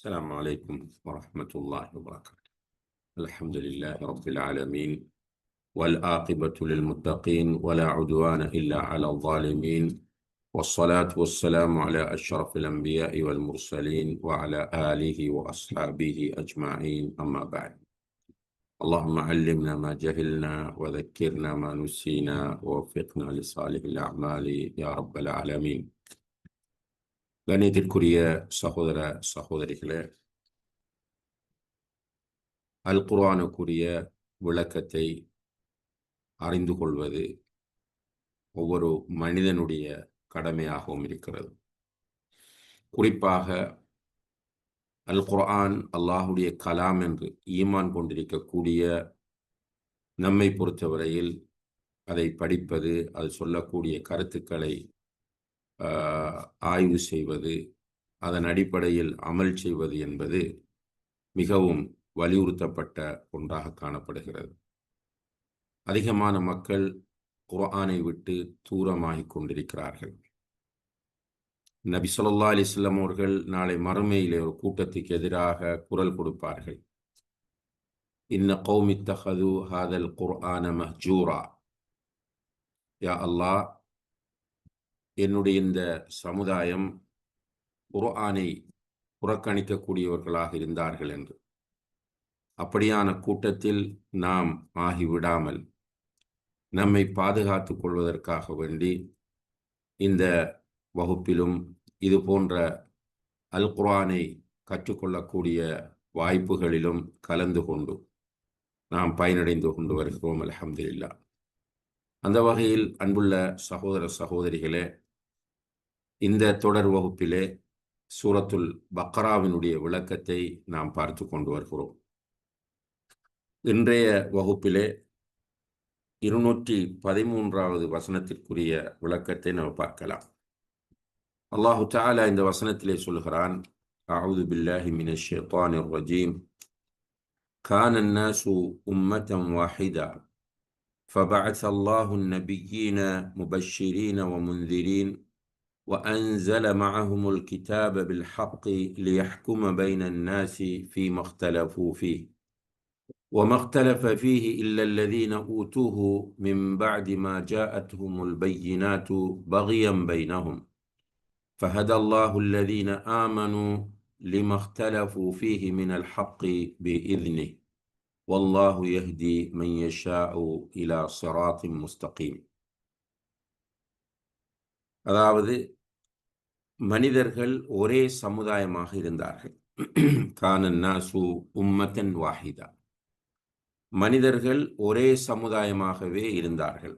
السلام عليكم ورحمة الله وبركاته. الحمد لله رب العالمين والآقبة للمتقين ولا عدوان إلا على الظالمين والصلاة والسلام على أشرف الأنبياء والمرسلين وعلى آله وأصحابه أجمعين أما بعد. اللهم علمنا ما جهلنا وذكرنا ما نسينا ووفقنا لصالح الأعمال يا رب العالمين. கணியத்திற்குரிய சகோதர சகோதரிகளே அல் குர்ஆனுக்குரிய விளக்கத்தை அறிந்து கொள்வது ஒவ்வொரு மனிதனுடைய கடமையாகவும் இருக்கிறது. குறிப்பாக அல் குர்ஆன் அல்லாஹுடைய கலாம் என்று ஈமான் கொண்டிருக்கக்கூடிய நம்மை பொறுத்தவரையில் அதை படிப்பது அது சொல்லக்கூடிய கருத்துக்களை ஆய்வு செய்வது அதன் அடிப்படையில் அமல் செய்வது என்பது மிகவும் வலியுறுத்தப்பட்ட ஒன்றாக காணப்படுகிறது. அதிகமான மக்கள் குர்ஆனை விட்டு தூரமாகிக் கொண்டிருக்கிறார்கள். நபி சொல்லா அலிஸ்லாம் அவர்கள் நாளை மறுமையிலே ஒரு கூட்டத்துக்கு எதிராக குரல் கொடுப்பார்கள். இன்ன கௌமித்தஹது ஹாதல் குர்ஆன மஹ்ஜூரா. யா அல்லாஹ் என்னுடைய இந்த சமுதாயம் குர்ஆனை புறக்கணிக்கக்கூடியவர்களாக இருந்தார்கள் என்று. அப்படியான கூட்டத்தில் நாம் ஆகிவிடாமல் நம்மை பாதுகாத்து கொள்வதற்காக வேண்டி இந்த வகுப்பிலும் இது போன்ற அல் குர்ஆனை கற்றுக்கொள்ளக்கூடிய வாய்ப்புகளிலும் கலந்து கொண்டு நாம் பயனடைந்து கொண்டு வருகிறோம் அலமதுல்லா அந்த வகையில் அன்புள்ள சகோதர சகோதரிகளே இந்த தொடர் வகுப்பிலே சூரத்துல் பக்ராவினுடைய விளக்கத்தை நாம் பார்த்து கொண்டு வருகிறோம் இன்றைய வகுப்பிலே இருநூற்றி பதிமூன்றாவது வசனத்திற்குரிய விளக்கத்தை நாம் பார்க்கலாம் அல்லாஹு தாலா இந்த வசனத்திலே சொல்கிறான் أعوذ بالله من الشيطان الرجيم كان الناس أمة واحدة فبعث الله النبيين مبشرين ومنذرين وأنزل معهم الكتاب بالحق ليحكم بين الناس فيما اختلفوا فيه وما اختلف فيه إلا الذين أوتوه من بعد ما جاءتهم البينات بغيا بينهم فهدى الله الذين آمنوا لما اختلفوا فيه من الحق بإذنه والله يهدي من يشاء إلى صراط مستقيم அதாவது மனிதர்கள் ஒரே சமுதாயமாக இருந்தார்கள். கானன்னாசு உம்மத்தன் வாஹிதா. மனிதர்கள் ஒரே சமுதாயமாகவே இருந்தார்கள்.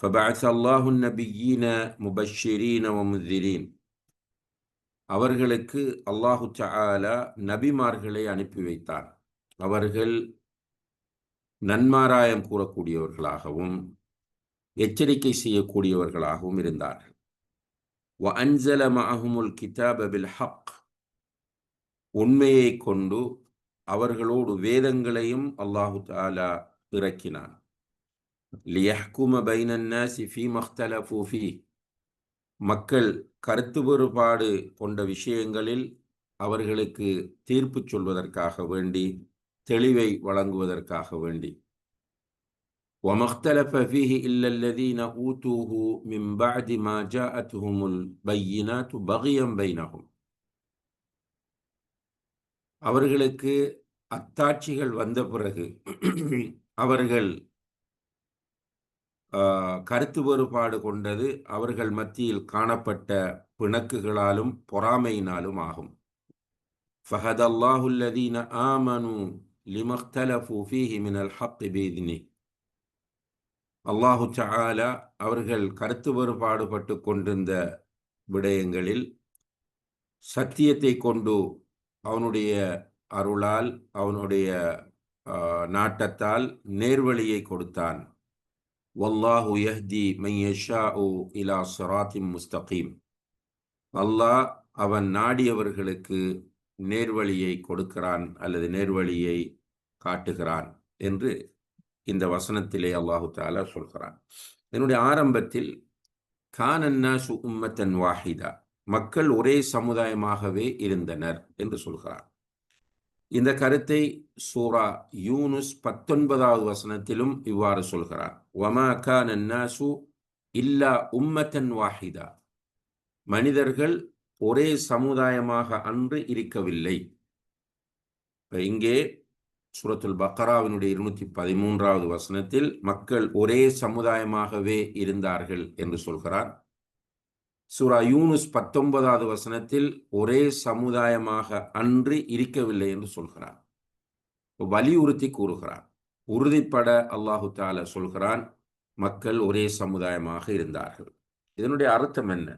ஃபபாஸ் அல்லாஹு நபியீன முபஷிரீன முதிரீன் அவர்களுக்கு அல்லாஹு சாலா நபிமார்களை அனுப்பி வைத்தார். அவர்கள் நன்மாராயம் கூறக்கூடியவர்களாகவும் எச்சரிக்கை செய்யக்கூடியவர்களாகவும் இருந்தார்கள். அன்சல மஹமுல் கிதாப பில் ஹக் உண்மையை கொண்டு அவர்களோடு வேதங்களையும் அல்லாஹு தாலா இறக்கினான். லியஹ்கும பைனன்னாசி ஃபி மஹ்தலஃபு ஃபி. மக்கள் கருத்து வேறுபாடு கொண்ட விஷயங்களில் அவர்களுக்கு தீர்ப்பு சொல்வதற்காக வேண்டி தெளிவை வழங்குவதற்காக வேண்டி. وما اختلف فيه إلا الذين أوتوه من بعد ما جاءتهم البينات بغيا بينهم அவர்களுக்கு அத்தாட்சிகள் வந்த பிறகு அவர்கள் கருத்து வேறுபாடு கொண்டது அவர்கள் மத்தியில் காணப்பட்ட பிணக்குகளாலும் பொறாமையினாலும் ஆகும் فهد الله الذين آمنوا لما اختلفوا فيه من الحق بإذنه அல்லாஹு சாலா அவர்கள் கருத்து வேறுபாடுபட்டு கொண்டிருந்த விடயங்களில் சத்தியத்தை கொண்டு அவனுடைய அருளால் அவனுடைய நாட்டத்தால் நேர்வழியை கொடுத்தான். வல்லாஹு யஹ்தி உ இலா சிராத்தின் முஸ்தகீம். அல்லாஹ் அவன் நாடியவர்களுக்கு நேர்வழியை கொடுக்கிறான் அல்லது நேர்வழியை காட்டுகிறான் என்று இந்த வசனத்திலே அல்லாஹு தாலா சொல்கிறான். என்னுடைய ஆரம்பத்தில் கானன்னாசு உம்மத்தன் வாஹிதா. மக்கள் ஒரே சமுதாயமாகவே இருந்தனர் என்று சொல்கிறார் இந்த கருத்தை சூரா யூனுஸ் பத்தொன்பதாவது வசனத்திலும் இவ்வாறு சொல்கிறார் வமா கான சு இல்லா உம்மத்தன் வாஹிதா. மனிதர்கள் ஒரே சமுதாயமாக அன்று இருக்கவில்லை. இங்கே சுரத்துல் பக்கராவினுடைய இருநூத்தி பதிமூன்றாவது வசனத்தில் மக்கள் ஒரே சமுதாயமாகவே இருந்தார்கள் என்று சொல்கிறார். சுரா யூனுஸ் பத்தொன்பதாவது வசனத்தில் ஒரே சமுதாயமாக அன்று இருக்கவில்லை என்று சொல்கிறார். வலியுறுத்தி கூறுகிறார். உறுதிப்பட அல்லாஹு தால சொல்கிறான் மக்கள் ஒரே சமுதாயமாக இருந்தார்கள். இதனுடைய அர்த்தம் என்ன?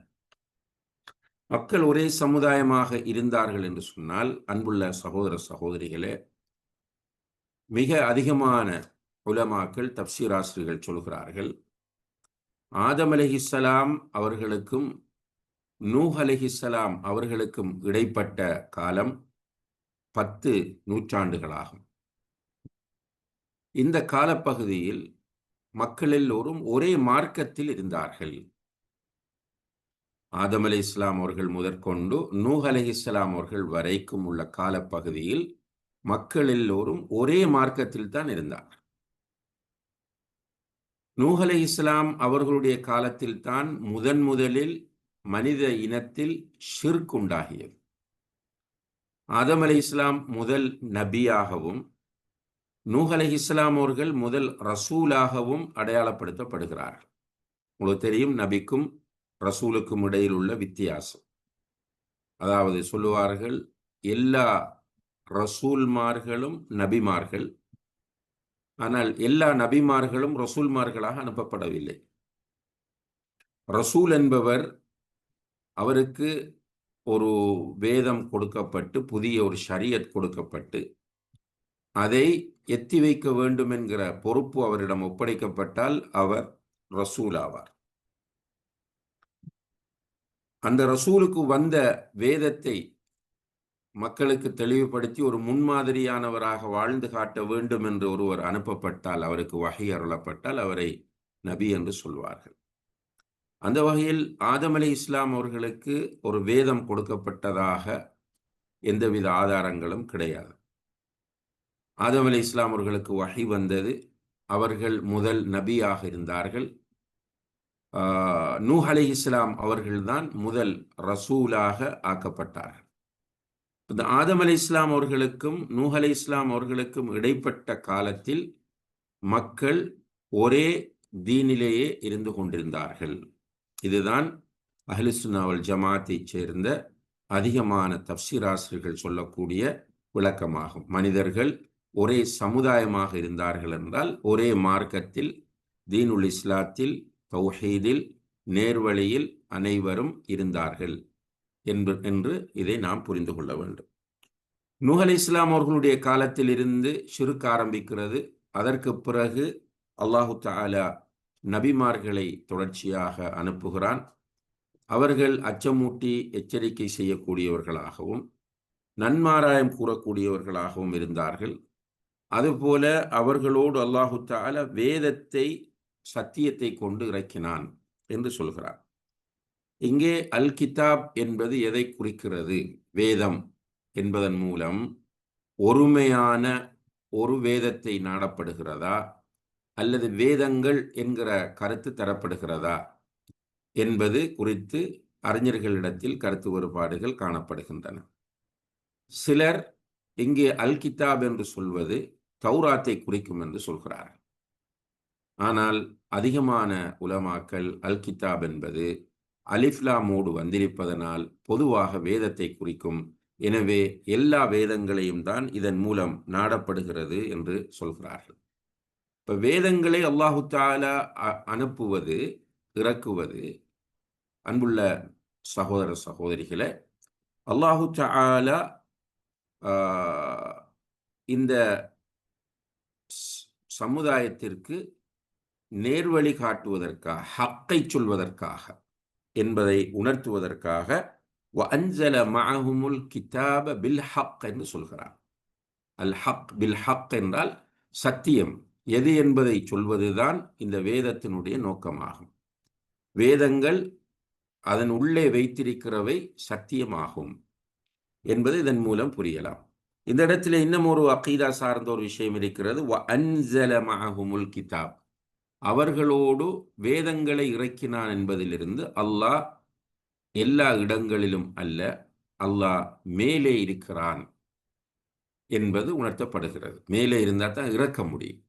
மக்கள் ஒரே சமுதாயமாக இருந்தார்கள் என்று சொன்னால் அன்புள்ள சகோதர சகோதரிகளே மிக அதிகமான உலமாக்கள் தப்சீராசிரியர்கள் சொல்கிறார்கள் ஆதம் அலஹிசலாம் அவர்களுக்கும் நூஹ் அலஹிசலாம் அவர்களுக்கும் இடைப்பட்ட காலம் பத்து நூற்றாண்டுகளாகும். இந்த காலப்பகுதியில் மக்கள் எல்லோரும் ஒரே மார்க்கத்தில் இருந்தார்கள். ஆதம் அலி இஸ்லாம் அவர்கள் முதற்கொண்டு நூஹ் அலி இஸ்லாம் அவர்கள் வரைக்கும் உள்ள காலப்பகுதியில் மக்கள் எல்லோரும் ஒரே மார்க்கத்தில் தான் இருந்தார். நூஹலை இஸ்லாம் அவர்களுடைய காலத்தில் தான் முதன் முதலில் மனித இனத்தில் ஷிர்க் உண்டாகியது. ஆதம் அலி இஸ்லாம் முதல் நபியாகவும் நூஹ் அலி இஸ்லாம் அவர்கள் முதல் ரசூலாகவும் அடையாளப்படுத்தப்படுகிறார்கள். உங்களுக்கு தெரியும் நபிக்கும் ரசூலுக்கும் இடையில் உள்ள வித்தியாசம். அதாவது சொல்லுவார்கள் எல்லா ரசூல்மார்களும் நபிமார்கள். ஆனால் எல்லா நபிமார்களும் ரசூல்மார்களாக அனுப்பப்படவில்லை. ரசூல் என்பவர் அவருக்கு ஒரு வேதம் கொடுக்கப்பட்டு புதிய ஒரு ஷரியத் கொடுக்கப்பட்டு அதை எத்தி வைக்க வேண்டும் என்கிற பொறுப்பு அவரிடம் ஒப்படைக்கப்பட்டால் அவர் ரசூல் ஆவார். அந்த ரசூலுக்கு வந்த வேதத்தை மக்களுக்கு தெளிவுபடுத்தி ஒரு முன்மாதிரியானவராக வாழ்ந்து காட்ட வேண்டும் என்று ஒருவர் அனுப்பப்பட்டால் அவருக்கு வகை அருளப்பட்டால் அவரை நபி என்று சொல்வார்கள். அந்த வகையில் ஆதம் அலி இஸ்லாம் அவர்களுக்கு ஒரு வேதம் கொடுக்கப்பட்டதாக எந்தவித ஆதாரங்களும் கிடையாது. ஆதம் அலி இஸ்லாம் அவர்களுக்கு வகை வந்தது அவர்கள் முதல் நபியாக இருந்தார்கள். நூஹ் அலி இஸ்லாம் அவர்கள்தான் முதல் ரசூலாக ஆக்கப்பட்டார்கள். இந்த ஆதம் அலி இஸ்லாம் அவர்களுக்கும் நூஹ் அலி இஸ்லாம் அவர்களுக்கும் இடைப்பட்ட காலத்தில் மக்கள் ஒரே தீனிலேயே இருந்து கொண்டிருந்தார்கள். இதுதான் அஹ்லிசுனாவல் ஜமாத்தை சேர்ந்த அதிகமான தப்சீராசிரியர்கள் சொல்லக்கூடிய விளக்கமாகும். மனிதர்கள் ஒரே சமுதாயமாக இருந்தார்கள் என்றால் ஒரே மார்க்கத்தில் தீனுல் இஸ்லாத்தில் தௌஹீதில் நேர்வழியில் அனைவரும் இருந்தார்கள். என்று என்று இதை நாம் புரிந்து கொள்ள வேண்டும். நூஹ் இஸ்லாம் அவர்களுடைய காலத்தில் இருந்து சுருக்க ஆரம்பிக்கிறது. அதற்கு பிறகு அல்லாஹு தாலா நபிமார்களை தொடர்ச்சியாக அனுப்புகிறான். அவர்கள் அச்சமூட்டி எச்சரிக்கை செய்யக்கூடியவர்களாகவும் நன்மாராயம் கூறக்கூடியவர்களாகவும் இருந்தார்கள். அதுபோல அவர்களோடு அல்லாஹு தால வேதத்தை சத்தியத்தை கொண்டு இறக்கினான் என்று சொல்கிறார். இங்கே அல் கிதாப் என்பது எதை குறிக்கிறது? வேதம் என்பதன் மூலம் ஒருமையான ஒரு வேதத்தை நாடப்படுகிறதா? அல்லது வேதங்கள் என்கிற கருத்து தரப்படுகிறதா? என்பது குறித்து அறிஞர்களிடத்தில் கருத்து வேறுபாடுகள் காணப்படுகின்றன. சிலர் இங்கே அல் கிதாப் என்று சொல்வது தௌராத்தை குறிக்கும் என்று சொல்கிறார்கள். ஆனால் அதிகமான உலமாக்கல் அல் கிதாப் என்பது அலிஃப்லாமோடு வந்திருப்பதனால் பொதுவாக வேதத்தை குறிக்கும். எனவே எல்லா வேதங்களையும் தான் இதன் மூலம் நாடப்படுகிறது என்று சொல்கிறார்கள். இப்ப வேதங்களை அல்லாஹு தாலா அனுப்புவது இறக்குவது அன்புள்ள சகோதர சகோதரிகளை அல்லாஹு தாலா இந்த சமுதாயத்திற்கு நேர்வழி காட்டுவதற்காக ஹக்கை சொல்வதற்காக என்பதை உணர்த்துவதற்காக அஞ்சல மஹமுல் கிதாப பில் ஹக் என்று சொல்கிறார். அல் ஹக் பில் ஹக் என்றால் சத்தியம். எது என்பதை சொல்வதுதான் இந்த வேதத்தினுடைய நோக்கமாகும். வேதங்கள் அதன் உள்ளே வைத்திருக்கிறவை சத்தியமாகும் என்பது இதன் மூலம் புரியலாம். இந்த இடத்துல இன்னும் ஒரு அக்கீதா சார்ந்த ஒரு விஷயம் இருக்கிறது. கிதாப் அவர்களோடு வேதங்களை இறக்கினான் என்பதிலிருந்து அல்லாஹ் எல்லா இடங்களிலும் அல்ல அல்லாஹ் மேலே இருக்கிறான் என்பது உணர்த்தப்படுகிறது. மேலே இருந்தால் தான் இறக்க முடியும்.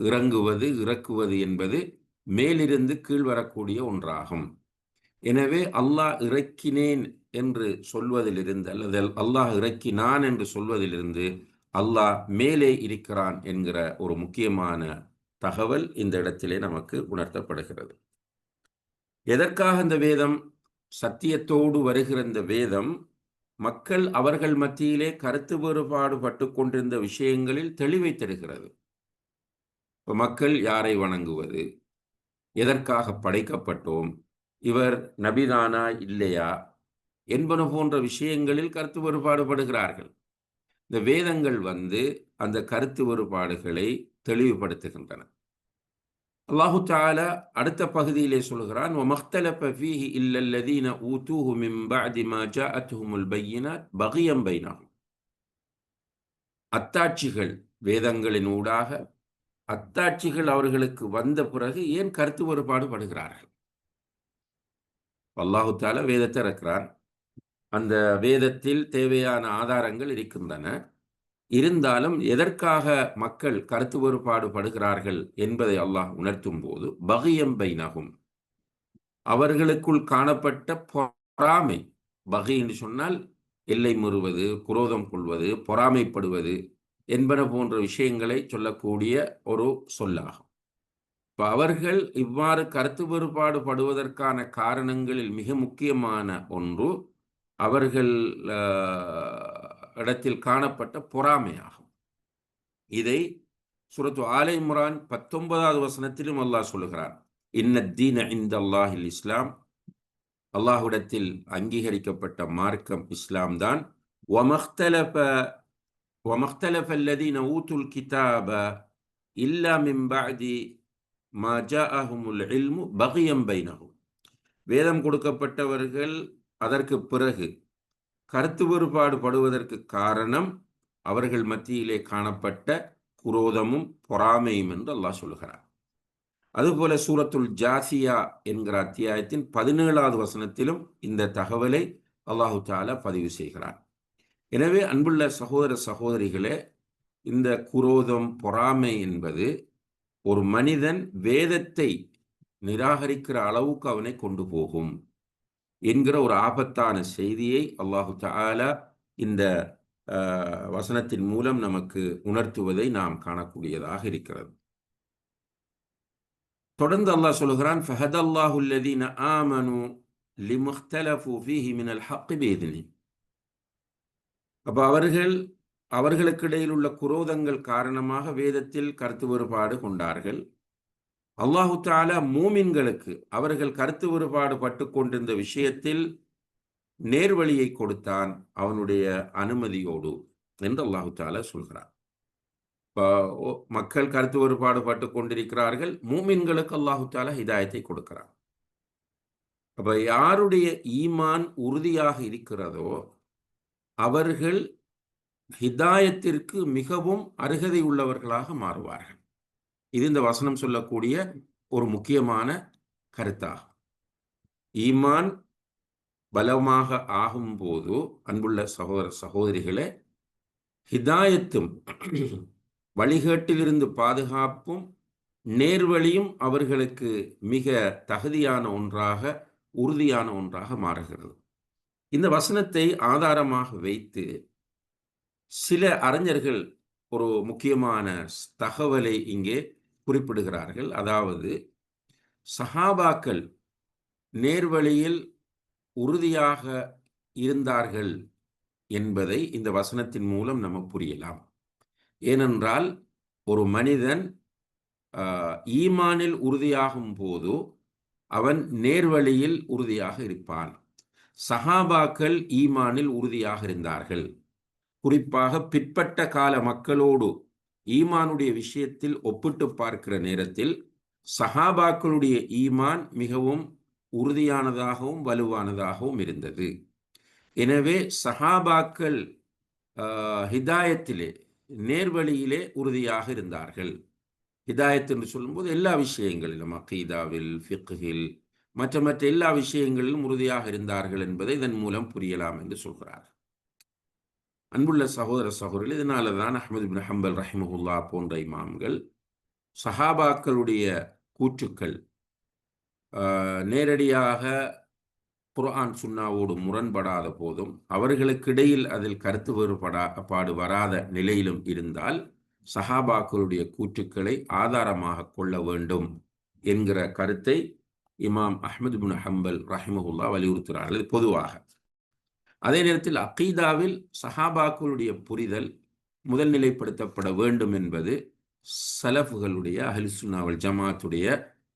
இறங்குவது இறக்குவது என்பது மேலிருந்து கீழ் வரக்கூடிய ஒன்றாகும். எனவே அல்லாஹ் இறக்கினேன் என்று சொல்வதிலிருந்து அல்லது அல்லாஹ் இறக்கினான் என்று சொல்வதிலிருந்து அல்லாஹ் மேலே இருக்கிறான் என்கிற ஒரு முக்கியமான தகவல் இந்த இடத்திலே நமக்கு உணர்த்தப்படுகிறது. எதற்காக இந்த வேதம்? சத்தியத்தோடு வருகிற இந்த வேதம் மக்கள் அவர்கள் மத்தியிலே கருத்து வேறுபாடு பட்டு கொண்டிருந்த விஷயங்களில் தெளிவை தருகிறது. மக்கள் யாரை வணங்குவது? எதற்காக படைக்கப்பட்டோம்? இவர் நபிதானா இல்லையா? என்பன போன்ற விஷயங்களில் கருத்து வேறுபாடுபடுகிறார்கள் இந்த வேதங்கள் வந்து அந்த கருத்து வேறுபாடுகளை தெளிவுபடுத்துகின்றன. அல்லாஹு தால அடுத்த பகுதியிலே சொல்கிறான் ஒமக்தலப ஃபீஹி இல்லல்லதீன ஊதூஹு மிம் பஅதி மா ஜாஅத்துஹுமுல் பையினாத் பகியம் பைனாகும் அத்தாட்சிகள் வேதங்களின் ஊடாக அத்தாட்சிகள் அவர்களுக்கு வந்த பிறகு ஏன் கருத்து வேறுபாடு படுகிறார்கள் அல்லாஹு தால வேதத்தை இறக்கிறான். அந்த வேதத்தில் தேவையான ஆதாரங்கள் இருக்கின்றன. இருந்தாலும் எதற்காக மக்கள் கருத்து வேறுபாடு படுகிறார்கள் என்பதை அல்லாஹ் உணர்த்தும் போது பகியம் பைனகும் அவர்களுக்குள் காணப்பட்ட பொறாமை. பகை என்று சொன்னால் எல்லை முறுவது குரோதம் கொள்வது பொறாமைப்படுவது என்பன போன்ற விஷயங்களை சொல்லக்கூடிய ஒரு சொல்லாகும். இப்போ அவர்கள் இவ்வாறு கருத்து வேறுபாடு படுவதற்கான காரணங்களில் மிக முக்கியமான ஒன்று அவர்கள் இடத்தில் காணப்பட்ட பொறாமையாகும். இதை சுரத்து ஆலை முரான் பத்தொன்பதாவது வசனத்திலும் அல்லாஹ் சொல்லுகிறான். இன்ன தீன இந்த அல்லாஹில் இஸ்லாம். அல்லாஹுடத்தில் அங்கீகரிக்கப்பட்ட மார்க்கம் இஸ்லாம் தான். ஒமஹ்தலப ஒமஹ்தலஃப் அல்லதீன ஊத்துல் கிதாப இல்லா மிம்பாதி மஜா அஹுமுல் இல்மு பகியம் பைனகும் வேதம் கொடுக்கப்பட்டவர்கள் அதற்கு பிறகு கருத்து வேறுபாடு படுவதற்கு காரணம் அவர்கள் மத்தியிலே காணப்பட்ட குரோதமும் பொறாமையும் என்று அல்லாஹ் சொல்கிறார் அதுபோல சூரத்துல் ஜாசியா என்கிற அத்தியாயத்தின் பதினேழாவது வசனத்திலும் இந்த தகவலை அல்லாஹு தாலா பதிவு செய்கிறார் எனவே அன்புள்ள சகோதர சகோதரிகளே இந்த குரோதம் பொறாமை என்பது ஒரு மனிதன் வேதத்தை நிராகரிக்கிற அளவுக்கு அவனை கொண்டு போகும். என்கிற ஒரு ஆபத்தான செய்தியை அல்லாஹு தாலா இந்த வசனத்தின் மூலம் நமக்கு உணர்த்துவதை நாம் காணக்கூடியதாக இருக்கிறது. தொடர்ந்து அல்லாஹ் சொல்கிறான் ஃபஹதல்லாஹு அல்லதீன ஆமனு லிமுஹ்தலஃபு ஃபீஹி மினல் ஹக்கி பேதினி அப்போ அவர்கள் அவர்களுக்கிடையில் உள்ள குரோதங்கள் காரணமாக வேதத்தில் கருத்து வேறுபாடு கொண்டார்கள். அல்லாஹு தாலா மூமின்களுக்கு அவர்கள் கருத்து வேறுபாடு பட்டு கொண்டிருந்த விஷயத்தில் நேர்வழியை கொடுத்தான் அவனுடைய அனுமதியோடு என்று அல்லாஹு தாலா சொல்கிறார் மக்கள் கருத்து வேறுபாடு பட்டு கொண்டிருக்கிறார்கள் மூமின்களுக்கு அல்லாஹு தாலா ஹிதாயத்தை கொடுக்கிறார் அப்ப யாருடைய ஈமான் உறுதியாக இருக்கிறதோ அவர்கள் ஹிதாயத்திற்கு மிகவும் அருகதை உள்ளவர்களாக மாறுவார்கள். இது இந்த வசனம் சொல்லக்கூடிய ஒரு முக்கியமான கருத்தாகும். ஈமான் பலமாக ஆகும்போது அன்புள்ள சகோதர சகோதரிகளே ஹிதாயத்தும் வழிகேட்டிலிருந்து பாதுகாப்பும் நேர்வழியும் அவர்களுக்கு மிக தகுதியான ஒன்றாக உறுதியான ஒன்றாக மாறுகிறது. இந்த வசனத்தை ஆதாரமாக வைத்து சில அறிஞர்கள் ஒரு முக்கியமான தகவலை இங்கே குறிப்பிடுகிறார்கள். அதாவது சஹாபாக்கள் நேர்வழியில் உறுதியாக இருந்தார்கள் என்பதை இந்த வசனத்தின் மூலம் நம்ம புரியலாம். ஏனென்றால் ஒரு மனிதன் ஈமானில் உறுதியாகும் போது அவன் நேர்வழியில் உறுதியாக இருப்பான். சஹாபாக்கள் ஈமானில் உறுதியாக இருந்தார்கள். குறிப்பாக பிற்பட்ட கால மக்களோடு ஈமானுடைய விஷயத்தில் ஒப்பிட்டு பார்க்கிற நேரத்தில் சஹாபாக்களுடைய ஈமான் மிகவும் உறுதியானதாகவும் வலுவானதாகவும் இருந்தது. எனவே சஹாபாக்கள் ஹிதாயத்திலே நேர்வழியிலே உறுதியாக இருந்தார்கள். ஹிதாயத் என்று சொல்லும்போது எல்லா விஷயங்களிலும் அகீதாவில் ஃபிக்ஹில் மற்ற மற்ற எல்லா விஷயங்களிலும் உறுதியாக இருந்தார்கள் என்பதை இதன் மூலம் புரியலாம் என்று சொல்கிறார். அன்புள்ள சகோதர சகோதரர்கள் இதனால தான் அஹமது பின் ஹம்பல் ரஹிமஹுல்லா போன்ற இமாம்கள் சஹாபாக்களுடைய கூற்றுக்கள் நேரடியாக குர்ஆன் சுன்னாவோடு முரண்படாத போதும் அவர்களுக்கிடையில் அதில் கருத்து வேறுபடா பாடு வராத நிலையிலும் இருந்தால் சஹாபாக்களுடைய கூற்றுக்களை ஆதாரமாக கொள்ள வேண்டும் என்கிற கருத்தை இமாம் அஹமது பின் ஹம்பல் ரஹிமஹுல்லா வலியுறுத்துகிறார்கள். பொதுவாக அதே நேரத்தில் அகீதாவில் சஹாபாக்களுடைய புரிதல் முதல் நிலைப்படுத்தப்பட வேண்டும் என்பது சலஃபுகளுடைய அஹலிசுனாவல் ஜமாத்துடைய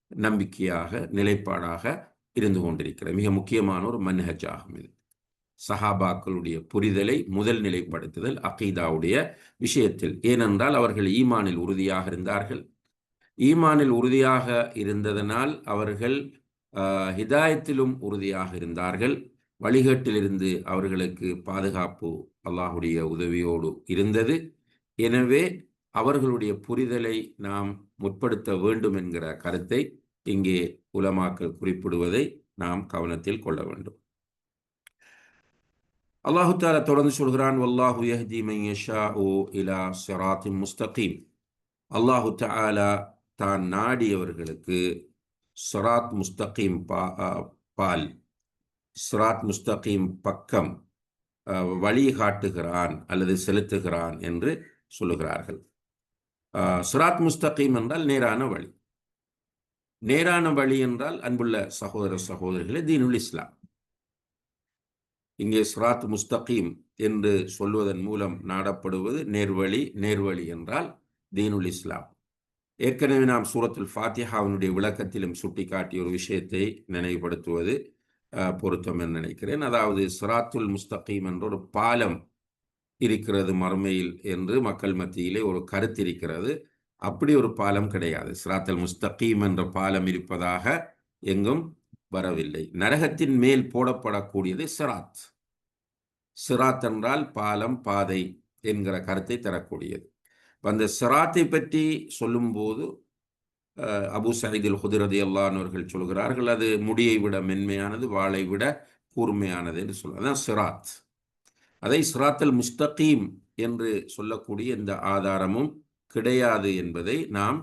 நம்பிக்கையாக நிலைப்பாடாக இருந்து கொண்டிருக்கிறது. மிக முக்கியமான ஒரு மன்ஹஜ் ஆகும் இது. சஹாபாக்களுடைய புரிதலை முதல் நிலைப்படுத்துதல் அகீதாவுடைய விஷயத்தில். ஏனென்றால் அவர்கள் ஈமானில் உறுதியாக இருந்தார்கள். ஈமானில் உறுதியாக இருந்ததனால் அவர்கள் ஹிதாயத்திலும் உறுதியாக இருந்தார்கள். வழிகேட்டிலிருந்து அவர்களுக்கு பாதுகாப்பு அல்லாஹுடைய உதவியோடு இருந்தது. எனவே அவர்களுடைய புரிதலை நாம் முற்படுத்த வேண்டும் என்கிற கருத்தை இங்கே உலமாக்கள் குறிப்பிடுவதை நாம் கவனத்தில் கொள்ள வேண்டும். அல்லாஹு தாலா தொடர்ந்து சொல்கிறான் வல்லாஹு யஹ்தி மையஷா ஓ இலா சிராத்தி முஸ்தகீம். அல்லாஹு தாலா தான் நாடியவர்களுக்கு சொராத் முஸ்தகீம் பா பால் சுராத் முஸ்தகீம் பக்கம் வழி காட்டுகிறான் அல்லது செலுத்துகிறான் என்று சொல்லுகிறார்கள். சுராத் முஸ்தகீம் என்றால் நேரான வழி. நேரான வழி என்றால் அன்புள்ள சகோதர சகோதரிகளே தீனுல் இஸ்லாம். இங்கே சுராத் முஸ்தகீம் என்று சொல்வதன் மூலம் நாடப்படுவது நேர்வழி நேர்வழி என்றால் தீனுல் இஸ்லாம். ஏற்கனவே நாம் சூரத்துல் ஃபாத்திஹாவினுடைய விளக்கத்திலும் சுட்டிக்காட்டிய ஒரு விஷயத்தை நினைவுபடுத்துவது பொருத்தம் என்று நினைக்கிறேன். அதாவது சிராத்துல் முஸ்தகீம் என்ற ஒரு பாலம் இருக்கிறது மறுமையில் என்று மக்கள் மத்தியிலே ஒரு கருத்து இருக்கிறது. அப்படி ஒரு பாலம் கிடையாது. சிராத்தல் முஸ்தகீம் என்ற பாலம் இருப்பதாக எங்கும் வரவில்லை. நரகத்தின் மேல் போடப்படக்கூடியது சிராத். சிராத் என்றால் பாலம் பாதை என்கிற கருத்தை தரக்கூடியது. அந்த சிராத்தை பற்றி சொல்லும்போது அபு சயீதில் ஹுதிரதி அல்லானவர்கள் சொல்கிறார்கள் அது முடியை விட மென்மையானது வாளை விட கூர்மையானது என்று சொல்ல அதான் சிராத். அதை சிராத்தல் முஸ்தகீம் என்று சொல்லக்கூடிய இந்த ஆதாரமும் கிடையாது என்பதை நாம்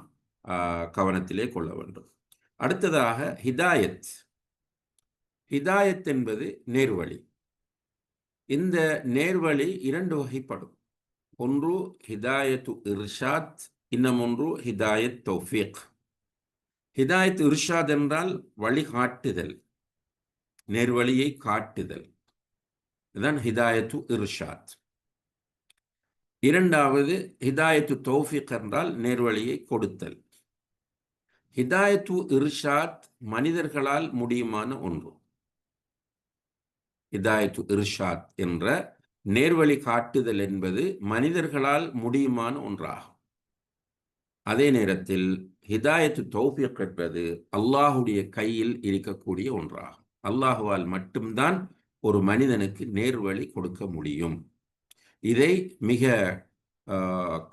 கவனத்திலே கொள்ள வேண்டும். அடுத்ததாக ஹிதாயத். ஹிதாயத் என்பது நேர்வழி. இந்த நேர்வழி இரண்டு வகைப்படும். ஒன்று ஹிதாயத்து இர்ஷாத் இன்னமொன்று ஹிதாயத் தௌஃபீக். ஹிதாயத் இர்ஷாத் என்றால் வழிகாட்டுதல் நேர்வழியை காட்டுதல். இதுதான் ஹிதாயத்து இர்ஷாத். இரண்டாவது ஹிதாயத்து தௌஃபிக் என்றால் நேர்வழியை கொடுத்தல். ஹிதாயத்து இர்ஷாத் மனிதர்களால் முடியுமான ஒன்று. ஹிதாயத்து இர்ஷாத் என்ற நேர்வழி காட்டுதல் என்பது மனிதர்களால் முடியுமான ஒன்றாகும். அதே நேரத்தில் ஹிதாயத்து தௌஃபிக் என்பது அல்லாஹுடைய கையில் இருக்கக்கூடிய ஒன்றாகும். அல்லாஹுவால் மட்டும்தான் ஒரு மனிதனுக்கு நேர்வழி கொடுக்க முடியும். இதை மிக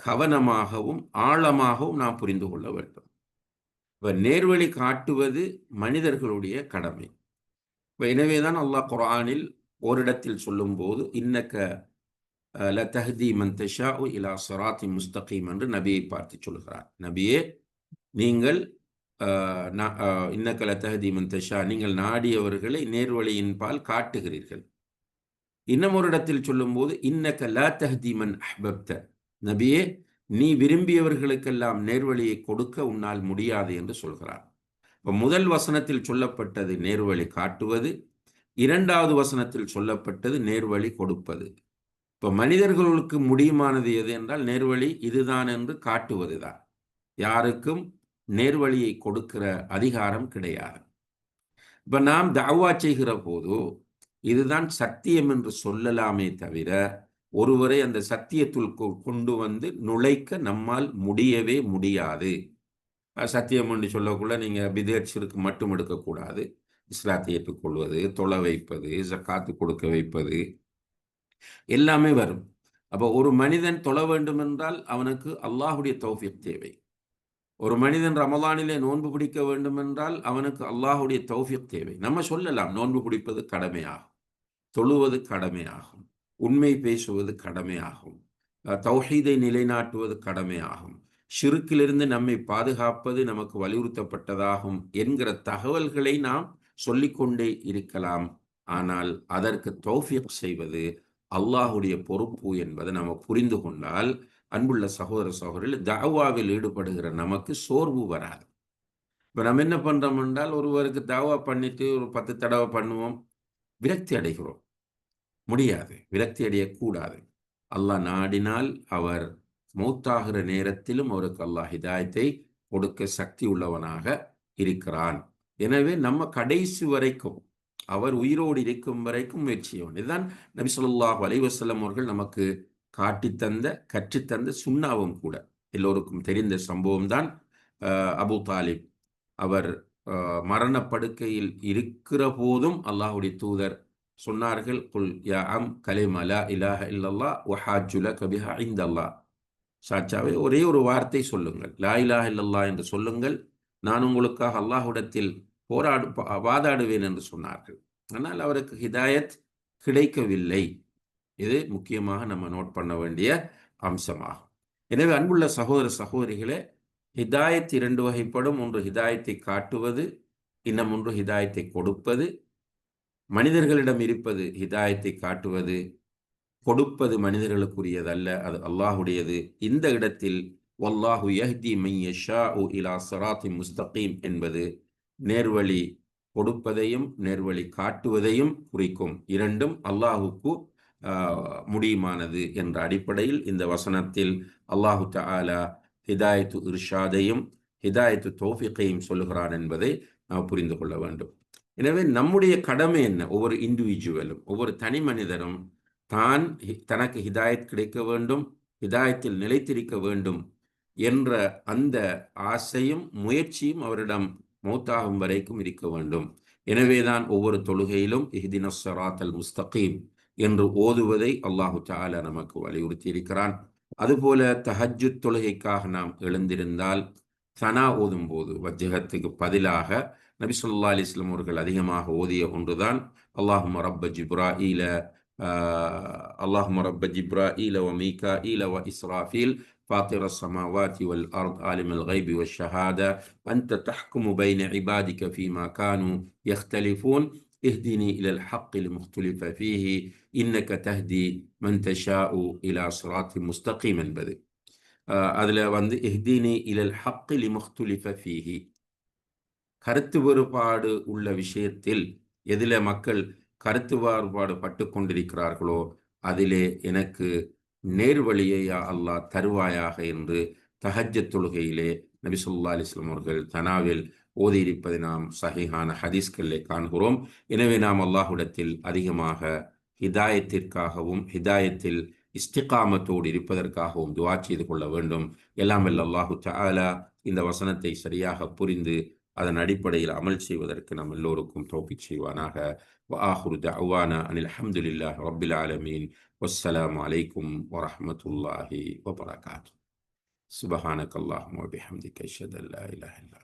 கவனமாகவும் ஆழமாகவும் நாம் புரிந்து கொள்ள வேண்டும். இப்போ நேர்வழி காட்டுவது மனிதர்களுடைய கடமை. இப்போ எனவேதான் அல்லாஹ் குரானில் ஓரிடத்தில் சொல்லும்போது இன்னக்க ல தஹதி மந்தஷா இலா சராத்தி முஸ்தகீம் என்று நபியை பார்த்து சொல்கிறார். நபியே நீங்கள் இன்னக்கல தஹதி மந்தஷா நீங்கள் நாடியவர்களை நேர்வழியின் பால் காட்டுகிறீர்கள். இன்னமொரு இடத்தில் சொல்லும்போது இன்னக்க லா தஹதீமன் அஹ்பப்த. நபியே நீ விரும்பியவர்களுக்கெல்லாம் நேர்வழியை கொடுக்க உன்னால் முடியாது என்று சொல்கிறார். இப்போ முதல் வசனத்தில் சொல்லப்பட்டது நேர்வழி காட்டுவது இரண்டாவது வசனத்தில் சொல்லப்பட்டது நேர்வழி கொடுப்பது. இப்போ மனிதர்களுக்கு முடியுமானது எது என்றால் நேர்வழி இதுதான் என்று காட்டுவது தான். யாருக்கும் நேர்வழியை கொடுக்கிற அதிகாரம் கிடையாது. இப்போ நாம் தாவா செய்கிற போது இதுதான் சத்தியம் என்று சொல்லலாமே தவிர ஒருவரை அந்த சத்தியத்துள் கொண்டு வந்து நுழைக்க நம்மால் முடியவே முடியாது. சத்தியம் என்று சொல்லக்குள்ள நீங்கள் பிதேட்சிற்கு மட்டும் எடுக்கக்கூடாது இஸ்லாத்தை ஏற்றுக்கொள்வது தொலை வைப்பது ஜக்காத்து கொடுக்க வைப்பது எல்லாமே வரும். அப்போ ஒரு மனிதன் தொழ வேண்டும் என்றால் அவனுக்கு அல்லாஹுடைய தௌஃபிக் தேவை. ஒரு மனிதன் ரமலானிலே நோன்பு பிடிக்க வேண்டும் என்றால் அவனுக்கு அல்லாஹுடைய தௌஃபிக் தேவை. நம்ம சொல்லலாம் நோன்பு பிடிப்பது கடமையாகும் தொழுவது கடமையாகும் உண்மை பேசுவது கடமையாகும் தௌஹீதை நிலைநாட்டுவது கடமையாகும் சிறுக்கிலிருந்து நம்மை பாதுகாப்பது நமக்கு வலியுறுத்தப்பட்டதாகும் என்கிற தகவல்களை நாம் சொல்லிக்கொண்டே இருக்கலாம். ஆனால் அதற்கு தௌஃபிக் செய்வது அல்லாஹுடைய பொறுப்பு என்பதை நம்ம புரிந்து கொண்டால் அன்புள்ள சகோதர சகோதரில் தாவாவில் ஈடுபடுகிற நமக்கு சோர்வு வராது. இப்போ நம்ம என்ன பண்ணுறோம் என்றால் ஒருவருக்கு தாவா பண்ணிட்டு ஒரு பத்து தடவை பண்ணுவோம். விரக்தி அடைகிறோம். முடியாது. விரக்தி அடையக்கூடாது. அல்லாஹ் நாடினால் அவர் மௌத்தாகிற நேரத்திலும் அவருக்கு அல்லாஹ் ஹிதாயத்தை கொடுக்க சக்தி உள்ளவனாக இருக்கிறான். எனவே நம்ம கடைசி வரைக்கும் அவர் உயிரோடு இருக்கும் வரைக்கும் முயற்சியவன் இதுதான் நபி சொல்லாஹ் அலைவசல்லம் அவர்கள் நமக்கு காட்டித்தந்த கற்றுத்தந்த சுண்ணாவும் கூட. எல்லோருக்கும் தெரிந்த சம்பவம் தான் அபு தாலிப். அவர் மரணப்படுக்கையில் இருக்கிற போதும் அல்லாஹுடைய தூதர் சொன்னார்கள் குல் யா அம் கலிம் அலா இலாஹ இல்லல்லா ஒஹாஜுல கபிஹா இந்தல்லா சாச்சாவே ஒரே ஒரு வார்த்தை சொல்லுங்கள். லா இலாஹ இல்லல்லா என்று சொல்லுங்கள். நான் உங்களுக்காக அல்லாஹுடத்தில் போராடு வாதாடுவேன் என்று சொன்னார்கள். ஆனால் அவருக்கு ஹிதாயத் கிடைக்கவில்லை. இது முக்கியமாக நம்ம நோட் பண்ண வேண்டிய அம்சமாகும். எனவே அன்புள்ள சகோதர சகோதரிகளே ஹிதாயத் இரண்டு வகைப்படும். ஒன்று ஹிதாயத்தை காட்டுவது இன்னும் ஒன்று ஹிதாயத்தை கொடுப்பது. மனிதர்களிடம் இருப்பது ஹிதாயத்தை காட்டுவது கொடுப்பது மனிதர்களுக்குரியதல்ல அது அல்லாஹுடையது. இந்த இடத்தில் வல்லாஹு யஹ்தி மையஷா உ இலா சராத்தி முஸ்தகீம் என்பது நேர்வழி கொடுப்பதையும் நேர்வழி காட்டுவதையும் குறிக்கும் இரண்டும் அல்லாஹுக்கு முடியுமானது என்ற அடிப்படையில் இந்த வசனத்தில் அல்லாஹு தாலா ஹிதாயத்து இர்ஷாதையும் ஹிதாயத்து தோஃபிக்கையும் சொல்லுகிறான் என்பதை நாம் புரிந்து கொள்ள வேண்டும். எனவே நம்முடைய கடமை என்ன? ஒவ்வொரு இண்டிவிஜுவலும் ஒவ்வொரு தனி மனிதரும் தான் தனக்கு ஹிதாயத் கிடைக்க வேண்டும் ஹிதாயத்தில் நிலைத்திருக்க வேண்டும் என்ற அந்த ஆசையும் முயற்சியும் அவரிடம் மௌத்தாகும் வரைக்கும் இருக்க வேண்டும். எனவேதான் ஒவ்வொரு தொழுகையிலும் இஹ்தின சராத் அல் முஸ்தகீம் என்று ஓதுவதை அல்லாஹு தாலா நமக்கு வலியுறுத்தி இருக்கிறான் அதுபோல தஹஜு தொழுகைக்காக நாம் எழுந்திருந்தால் சனா ஓதும் போது வஜ்ஜகத்துக்கு பதிலாக நபி சொல்லா அலிஸ்லாம் அவர்கள் அதிகமாக ஓதிய ஒன்றுதான் அல்லாஹும் ரப்ப ஜிப்ரா ஈல அல்லாஹும் ரப்ப ஜிப்ரா ஈல வ மீகா ஈல வ இஸ்ராஃபீல் فاطر السماوات والأرض عالم الغيب والشهادة أنت تحكم بين عبادك فيما كانوا يختلفون اهدني إلى الحق المختلف فيه إنك تهدي من تشاء إلى صراط مستقيم. என்பது அதுல வந்து எஹ்தீனி இலல் ஹக்கில் முஹ்துலிஃப ஃபீஹி கருத்து வேறுபாடு உள்ள விஷயத்தில் எதில மக்கள் கருத்து வேறுபாடு பட்டு கொண்டிருக்கிறார்களோ அதிலே எனக்கு நேர்வழியையா அல்லாஹ் தருவாயாக என்று தஹஜத் தொழுகையிலே நபிசுல்லா அலிஸ்லாம் அவர்கள் தனாவில் ஓதியிருப்பதை நாம் சஹிஹான ஹதீஸ்களிலே காண்கிறோம். எனவே நாம் அல்லாஹுடத்தில் அதிகமாக ஹிதாயத்திற்காகவும் ஹிதாயத்தில் இஸ்திகாமத்தோடு இருப்பதற்காகவும் துவா செய்து கொள்ள வேண்டும். எல்லாம் அல்லாஹு தாலா இந்த வசனத்தை சரியாக புரிந்து அதன் அடிப்படையில் அமல் செய்வதற்கு நம் எல்லோருக்கும் தோப்பிக் செய்வானாக. வாஹுரு தவானா அனில் அஹமதுல்லா ரபில் ஆலமீன். வஸ்ஸலாம் அலைக்கும் வரமத்துல்லாஹி வபரகாத். சுபஹானக் அல்லாஹ் அபிஹம்திக் அஷத் அல்லா இலஹ்